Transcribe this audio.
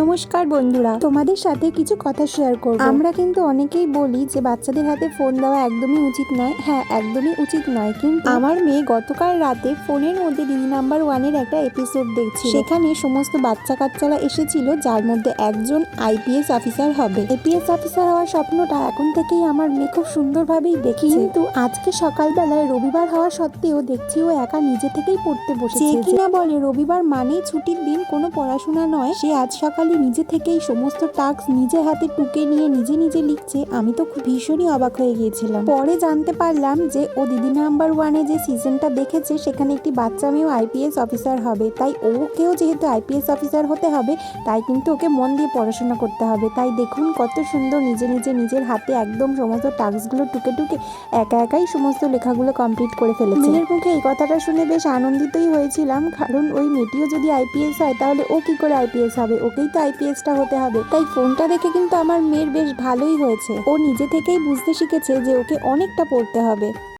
নমস্কার বন্ধুরা তোমাদের সাথে কিছু কথা শেয়ার করব। আমরা কিন্তু অনেকেই বলি যে বাচ্চাদের হাতে ফোন দেওয়া একদমই উচিত নয়। হ্যাঁ একদমই উচিত নয়। কিন্তু আমার মেয়ে গতকাল রাতে ফোনের মধ্যে দিদি নাম্বার ওয়ানের একটা এপিসোড দেখছিল। সেখানে সমস্ত বাচ্চা কাচ্চারা এসেছিল যার মধ্যে একজন আইপিএস অফিসার হবে। এপিএস অফিসার হওয়ার স্বপ্নটা এখন থেকেই আমার মেয়ে খুব সুন্দরভাবেই দেখি কিন্তু আজকে সকালবেলায় রবিবার হওয়া সত্ত্বেও দেখছি ও একা নিজে থেকেই পড়তে বসেছে। কিনা বলে রবিবার মানেই ছুটির দিন কোনো পড়াশোনা নয়। সে আজ সকালে নিজে থেকেই সমস্ত টাস্ক নিজে হাতে টুকে নিয়ে নিজে নিজে লিখছে, আমি তো খুব ভীষণই অবাক হয়ে গিয়েছিলাম। পরে জানতে পারলাম যে ও দিদি নাম্বার ওয়ানে যে সিজনটা দেখেছে, সেখানে একটি বাচ্চা মেয়েও আইপিএস অফিসার হবে। তাই ওকেও যেহেতু আইপিএস অফিসার হতে হবে, তাই কিন্তু ওকে মন দিয়ে পড়াশোনা করতে হবে। তাই দেখুন কত সুন্দর নিজে নিজে নিজের হাতে একদম সমস্ত টাস্কগুলো টুকে টুকে একা একাই সমস্ত লেখাগুলো কমপ্লিট করে ফেলেছে। মেয়ের মুখে এই কথাটা শুনে বেশ আনন্দিতই হয়েছিলাম, কারণ ওই মেয়েটিও যদি আইপিএস হয়, তাহলে ও কি করে আইপিএস হবে? ওকেই তো আইপিএসটা হতে হবে। তাই ফোনটা দেখে কিন্তু আমার মেয়ের বেশ ভালোই হয়েছে। ও নিজে থেকেই বুঝতে শিখেছে যে ওকে অনেকটা পড়তে হবে।